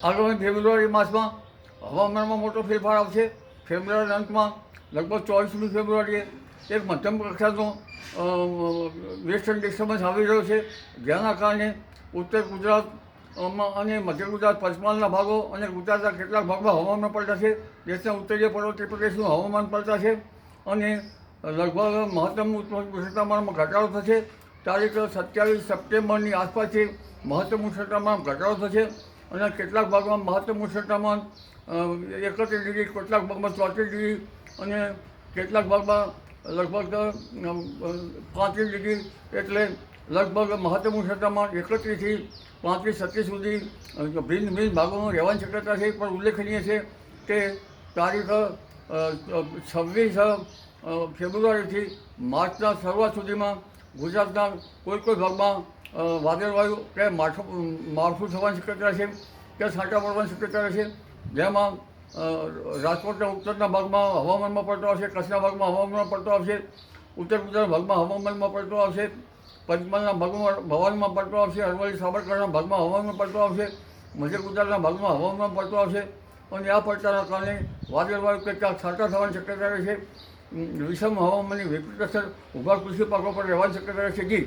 આગામી ફેબ્રુઆરી માસમાં હવામાનમાં મોટો ફેરફાર આવશે. ફેબ્રુઆરી અંતમાં લગભગ ચોવીસમી ફેબ્રુઆરીએ એક મધ્યમ કક્ષાનો વેસ્ટર્ન ડિસ્ટર્બન્સ આવી રહ્યો છે. જેના કારણે ઉત્તર ગુજરાતમાં અને મધ્ય ગુજરાત પંચમહાલના ભાગો અને ગુજરાતના કેટલાક ભાગમાં હવામાન પલટાશે દેશના ઉત્તરીય પર્વતીય પ્રદેશનું હવામાન પલટાશે અને લગભગ મહત્તમ ઉષ્ણતામાનમાં ઘટાડો થશે. તારીખ સત્યાવીસ સપ્ટેમ્બરની આસપાસથી મહત્તમ ઉષ્ણતામાન ઘટાડો થશે. અને કેટલાક ભાગમાં મહત્તમ ઉષ્ણતામાન એકત્રીસ ડિગ્રી, કેટલાક ભાગમાં ચોત્રીસ ડિગ્રી અને કેટલાક ભાગમાં લગભગ પાંત્રીસ ડિગ્રી એટલે લગભગ મહત્તમ ઉષ્ણતામાન એકત્રીસથી પાંત્રીસ, છત્રીસ સુધી ભિન્ન ભિન્ન ભાગોમાં રહેવાની શક્યતા છે. પણ ઉલ્લેખનીય છે કે તારીખ છવ્વીસ ફેબ્રુઆરીથી માર્ચના શરૂઆત સુધીમાં ગુજરાતના કોઈ કોઈ ભાગમાં વાદળવાયુ કે માઠું, માળખું થવાની શક્યતા છે, કે છાંટા પડવાની શક્યતા રહેશે જેમાં રાજકોટના ઉત્તરના ભાગમાં હવામાનમાં પડતો આવશે, કચ્છના ભાગમાં હવામાનમાં પડતો આવશે ઉત્તર ગુજરાતના ભાગમાં હવામાનમાં પડતો આવશે, પંચમહાલના ભાગમાં ભવાનમાં પડતો આવશે, અરવલ્લી, સાબરકાંઠાના ભાગમાં હવામાનમાં પડતો આવશે, મધ્ય ગુજરાતના ભાગમાં હવામાનમાં પડતો આવશે. અને આ પડતાના કારણે વાદળવાયુ કે ક્યાંક છાંટા થવાની શક્યતા રહે છે. વિષમ હવામાનની વિપરીત અસર ઊભા કૃષિ પાકો પર રહેવાની શક્યતા રહેશે જી.